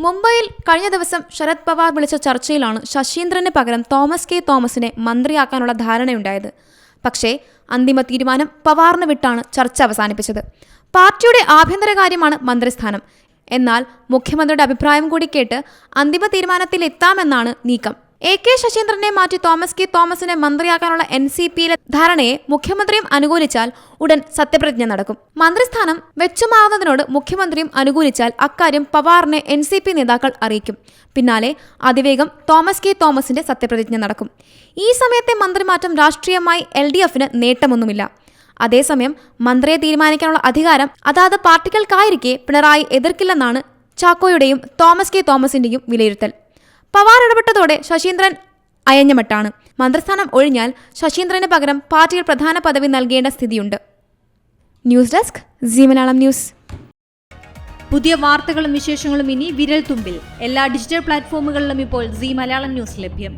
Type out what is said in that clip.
മുംബൈയിൽ കഴിഞ്ഞ ദിവസം ശരത് പവാർ വിളിച്ച ചർച്ചയിലാണ് ശശീന്ദ്രന് പകരം തോമസ് കെ തോമസിനെ മന്ത്രിയാക്കാനുള്ള ധാരണയുണ്ടായത്. പക്ഷേ അന്തിമ തീരുമാനം പവാറിന് വിട്ടാണ് ചർച്ച അവസാനിപ്പിച്ചത്. പാർട്ടിയുടെ ആഭ്യന്തരകാര്യമാണ് മന്ത്രിസ്ഥാനം. എന്നാൽ മുഖ്യമന്ത്രിയുടെ അഭിപ്രായം കൂടി കേട്ട് അന്തിമ തീരുമാനത്തിലെത്താമെന്നാണ് നീക്കം. എ കെ ശശീന്ദ്രനെ മാറ്റി തോമസ് കെ തോമസിനെ മന്ത്രിയാക്കാനുള്ള എൻ സി പിയിലെ ധാരണയെ മുഖ്യമന്ത്രിയും അനുകൂലിച്ചാൽ ഉടൻ സത്യപ്രതിജ്ഞ നടക്കും. മന്ത്രിസ്ഥാനം വെച്ചുമാറുന്നതിനോട് മുഖ്യമന്ത്രിയും അനുകൂലിച്ചാൽ അക്കാര്യം പവാറിനെ എൻ സി പി നേതാക്കൾ അറിയിക്കും. പിന്നാലെ അതിവേഗം തോമസ് കെ തോമസിന്റെ സത്യപ്രതിജ്ഞ നടക്കും. ഈ സമയത്തെ മന്ത്രിമാറ്റം രാഷ്ട്രീയമായി എൽ ഡി എഫിന് നേട്ടമൊന്നുമില്ല. അതേസമയം മന്ത്രിയെ തീരുമാനിക്കാനുള്ള അധികാരം അതാത് പാർട്ടികൾക്കായിരിക്കെ പിണറായി എതിർക്കില്ലെന്നാണ് ചാക്കോയുടെയും തോമസ് കെ തോമസിന്റെയും വിലയിരുത്തൽ. പവാർ ഇടപെട്ടതോടെ ശശീന്ദ്രൻ അയഞ്ഞമട്ടാണ്. മന്ത്രിസ്ഥാനം ഒഴിഞ്ഞാൽ ശശീന്ദ്രന് പകരം പാർട്ടിയിൽ പ്രധാന പദവി നൽകേണ്ട സ്ഥിതിയുണ്ട്. News desk Zee Malayalam news. പുതിയ വാർത്തകളും വിശേഷങ്ങളും ഇനി വിരൽ തുമ്പിൽ എല്ലാ ഡിജിറ്റൽ പ്ലാറ്റ്ഫോമുകളിലും ഇപ്പോൾ സി മലയാളം ന്യൂസ് ലഭ്യം.